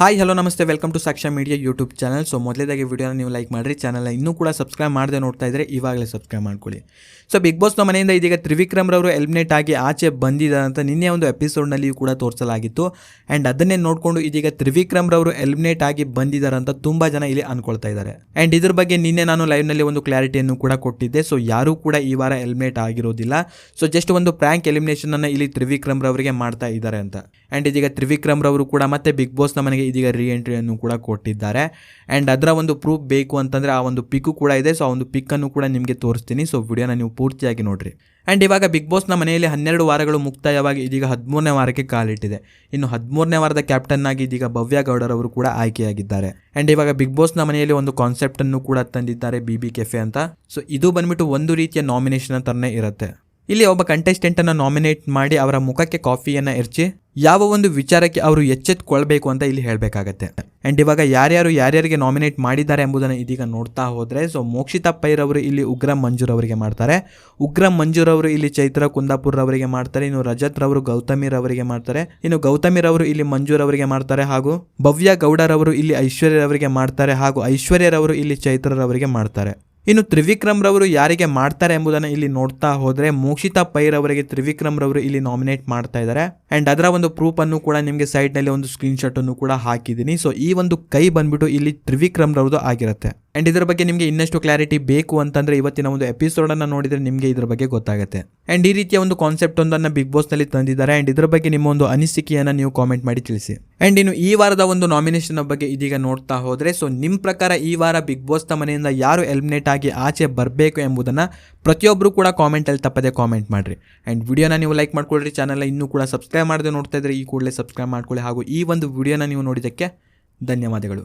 Hi hello ನಮಸ್ತೆ. Welcome to Saksha media YouTube channel so ಮೊದಲೇದಾಗಿ ವಿಡಿಯೋನ ನೀವು ಲೈಕ್ ಮಾಡಿರಿ. ಚಾನಲ್ನ ಇನ್ನೂ ಕೂಡ ಸಬ್ಸ್ಕ್ರೈಬ್ ಮಾಡದೆ ನೋಡ್ತಾ ಇದ್ದರೆ ಇವಾಗಲೇ ಸಬ್ಸ್ಕ್ರೈಬ್ ಮಾಡ್ಕೊಳ್ಳಿ. ಸೊ ಬಿಗ್ ಬಾಸ್ನ ಮನೆಯಿಂದ ಇದೀಗ ತ್ರಿವಿಕ್ರಮ್ ರವರು ಎಲಿಮಿನೇಟ್ ಆಗಿ ಆಚೆ ಬಂದಿದ್ದಾರೆ ಅಂತ ನಿನ್ನೆ ಒಂದು ಎಪಿಸೋಡ್ನಲ್ಲಿಯೂ ಕೂಡ ತೋರಿಸಲಾಗಿತ್ತು. ಆ್ಯಂಡ್ ಅದನ್ನೇ ನೋಡಿಕೊಂಡು ಇದೀಗ ತ್ರಿವಿಕ್ರಮ್ ರವರು ಎಲಿಮಿನೇಟ್ ಆಗಿ ಬಂದಿದ್ದಾರೆ ಅಂತ ತುಂಬ ಜನ ಇಲ್ಲಿ ಅನ್ಕೊಳ್ತಾ ಇದ್ದಾರೆ. ಆ್ಯಂಡ್ ಇದ್ರ ಬಗ್ಗೆ ನಿನ್ನೆ ನಾನು ಲೈವ್ನಲ್ಲಿ ಒಂದು ಕ್ಲಾರಿಟಿಯನ್ನು ಕೂಡ ಕೊಟ್ಟಿದ್ದೆ. ಸೊ ಯಾರೂ ಕೂಡ ಈ ವಾರ ಎಲಿಮಿನೇಟ್ ಆಗಿರೋದಿಲ್ಲ. ಸೊ ಜಸ್ಟ್ ಒಂದು ಪ್ರ್ಯಾಂಕ್ ಎಲಿಮಿನೇಷನ್ ಅನ್ನು ಇಲ್ಲಿ ತ್ರಿವಿಕ್ರಮ್ ರವರಿಗೆ ಮಾಡ್ತಾ ಇದ್ದಾರೆ ಅಂತ. ಆ್ಯಂಡ್ ಇದೀಗ ತ್ರಿವಿಕ್ರಮ್ ರವರು ಕೂಡ ಮತ್ತೆ ಬಿಗ್ ಬಾಸ್ನ ಮನೆಗೆ ಇದೀಗ ರೀ ಎಂಟ್ರಿಯನ್ನು ಕೂಡ ಕೊಟ್ಟಿದ್ದಾರೆ. ಆ್ಯಂಡ್ ಅದರ ಒಂದು ಪ್ರೂಫ್ ಬೇಕು ಅಂತಂದರೆ ಆ ಒಂದು ಪಿಕ್ಕು ಕೂಡ ಇದೆ. ಸೊ ಆ ಒಂದು ಪಿಕ್ಕನ್ನು ಕೂಡ ನಿಮಗೆ ತೋರಿಸ್ತೀನಿ. ಸೊ ವಿಡಿಯೋನ ನೀವು ಪೂರ್ತಿಯಾಗಿ ನೋಡಿರಿ. ಆ್ಯಂಡ್ ಇವಾಗ ಬಿಗ್ ಬಾಸ್ನ ಮನೆಯಲ್ಲಿ ಹನ್ನೆರಡು ವಾರಗಳು ಮುಕ್ತಾಯವಾಗಿ ಇದೀಗ ಹದಿಮೂರನೇ ವಾರಕ್ಕೆ ಕಾಲಿಟ್ಟಿದೆ. ಇನ್ನು ಹದಿಮೂರನೇ ವಾರದ ಕ್ಯಾಪ್ಟನ್ ಆಗಿ ಇದೀಗ ಭವ್ಯ ಗೌಡರವರು ಕೂಡ ಆಯ್ಕೆಯಾಗಿದ್ದಾರೆ. ಆ್ಯಂಡ್ ಇವಾಗ ಬಿಗ್ ಬಾಸ್ನ ಮನೆಯಲ್ಲಿ ಒಂದು ಕಾನ್ಸೆಪ್ಟನ್ನು ಕೂಡ ತಂದಿದ್ದಾರೆ ಬಿ ಬಿ ಕೆಫೆ ಅಂತ. ಸೊ ಇದು ಬಂದ್ಬಿಟ್ಟು ಒಂದು ರೀತಿಯ ನಾಮಿನೇಷನ್ ಅಂತಲೇ ಇರುತ್ತೆ. ಇಲ್ಲಿ ಒಬ್ಬ ಕಂಟೆಸ್ಟೆಂಟನ್ನು ನಾಮಿನೇಟ್ ಮಾಡಿ ಅವರ ಮುಖಕ್ಕೆ ಕಾಫಿಯನ್ನು ಎರಚಿ, ಯಾವ ಒಂದು ವಿಚಾರಕ್ಕೆ ಅವರು ಎಚ್ಚೆತ್ಕೊಳ್ಬೇಕು ಅಂತ ಇಲ್ಲಿ ಹೇಳಬೇಕಾಗತ್ತೆ. ಆ್ಯಂಡ್ ಇವಾಗ ಯಾರ್ಯಾರು ಯಾರ್ಯಾರಿಗೆ ನಾಮಿನೇಟ್ ಮಾಡಿದ್ದಾರೆ ಎಂಬುದನ್ನು ಇದೀಗ ನೋಡ್ತಾ ಹೋದರೆ ಸೊ ಮೋಕ್ಷಿತಾ ಅವರು ಇಲ್ಲಿ ಉಗ್ರ ಮಂಜೂರ್ ಅವರಿಗೆ ಮಾಡ್ತಾರೆ. ಉಗ್ರ ಮಂಜೂರ್ ಅವರು ಇಲ್ಲಿ ಚೈತ್ರ ಕುಂದಾಪುರ್ ಅವರಿಗೆ ಮಾಡ್ತಾರೆ, ಇನ್ನು ರಜತ್ ರವರು ಗೌತಮಿರ್ ಅವರಿಗೆ ಮಾಡ್ತಾರೆ. ಇನ್ನು ಗೌತಮಿರ್ ಅವರು ಇಲ್ಲಿ ಮಂಜೂರ್ ಅವರಿಗೆ ಮಾಡ್ತಾರೆ ಹಾಗೂ ಭವ್ಯ ಗೌಡರವರು ಇಲ್ಲಿ ಐಶ್ವರ್ಯರವರಿಗೆ ಮಾಡ್ತಾರೆ ಹಾಗೂ ಐಶ್ವರ್ಯರವರು ಇಲ್ಲಿ ಚೈತ್ರರವರಿಗೆ ಮಾಡ್ತಾರೆ. ಇನ್ನು ತ್ರಿವಿಕ್ರಮ್ ರವರು ಯಾರಿಗೆ ಮಾಡ್ತಾರೆ ಎಂಬುದನ್ನು ಇಲ್ಲಿ ನೋಡ್ತಾ ಹೋದ್ರೆ ಮೋಕ್ಷಿತಾ ಪೈರ್ ಅವರಿಗೆ ತ್ರಿವಿಕ್ರಮ್ ರವರು ಇಲ್ಲಿ ನಾಮಿನೇಟ್ ಮಾಡ್ತಾ ಇದ್ದಾರೆ ಅಂಡ್ ಅದರ ಒಂದು ಪ್ರೂಫ್ ಅನ್ನು ಕೂಡ ನಿಮಗೆ ಸೈಡ್ನಲ್ಲಿ ಒಂದು ಸ್ಕ್ರೀನ್ ಶಾಟ್ ಅನ್ನು ಕೂಡ ಹಾಕಿದ್ದೀನಿ. ಸೊ ಈ ಒಂದು ಕೈ ಬಂದ್ಬಿಟ್ಟು ಇಲ್ಲಿ ತ್ರಿವಿಕ್ರಮ್ ರವರದು ಆಗಿರುತ್ತೆ. ಅಂಡ್ ಇದರ ಬಗ್ಗೆ ನಿಮಗೆ ಇನ್ನಷ್ಟು ಕ್ಲಾರಿಟಿ ಬೇಕು ಅಂತಂದ್ರೆ ಇವತ್ತಿನ ಒಂದು ಎಪಿಸೋಡನ್ನು ನೋಡಿದರೆ ನಿಮಗೆ ಇದರ ಬಗ್ಗೆ ಗೊತ್ತಾಗುತ್ತೆ. ಆ್ಯಂಡ್ ಈ ರೀತಿಯ ಒಂದು ಕಾನ್ಸೆಪ್ಟ್ ಒಂದನ್ನು ಬಿಗ್ ಬಾಸ್ನಲ್ಲಿ ತಂದಿದ್ದಾರೆ. ಆ್ಯಂಡ್ ಇದರ ಬಗ್ಗೆ ನಿಮ್ಮ ಒಂದು ಅನಿಸಿಕೆಯನ್ನು ನೀವು ಕಾಮೆಂಟ್ ಮಾಡಿ ತಿಳಿಸಿ. ಆ್ಯಂಡ್ ಇನ್ನು ಈ ವಾರದ ಒಂದು ನಾಮಿನೇಷನ್ ಬಗ್ಗೆ ಇದೀಗ ನೋಡ್ತಾ ಹೋದರೆ ಸೊ ನಿಮ್ಮ ಪ್ರಕಾರ ಈ ವಾರ ಬಿಗ್ ಬಾಸ್ನ ಮನೆಯಿಂದ ಯಾರು ಎಲಿಮಿನೇಟ್ ಆಗಿ ಆಚೆ ಬರಬೇಕು ಎಂಬುದನ್ನು ಪ್ರತಿಯೊಬ್ಬರು ಕೂಡ ಕಾಮೆಂಟಲ್ಲಿ ತಪ್ಪದೆ ಕಾಮೆಂಟ್ ಮಾಡಿರಿ. ಆ್ಯಂಡ್ ವಿಡಿಯೋನ ನೀವು ಲೈಕ್ ಮಾಡ್ಕೊಳ್ರಿ ಚಾನಲ್ ಇನ್ನೂ ಕೂಡ ಸಬ್ಸ್ಕ್ರೈಬ್ ಮಾಡದೆ ನೋಡ್ತಾ ಇದ್ರೆ ಈ ಕೂಡಲೇ ಸಬ್ಸ್ಕ್ರೈಬ್ ಮಾಡ್ಕೊಳ್ಳಿ. ಹಾಗೂ ಈ ಒಂದು ವಿಡಿಯೋನ ನೀವು ನೋಡಿದ್ದಕ್ಕೆ ಧನ್ಯವಾದಗಳು.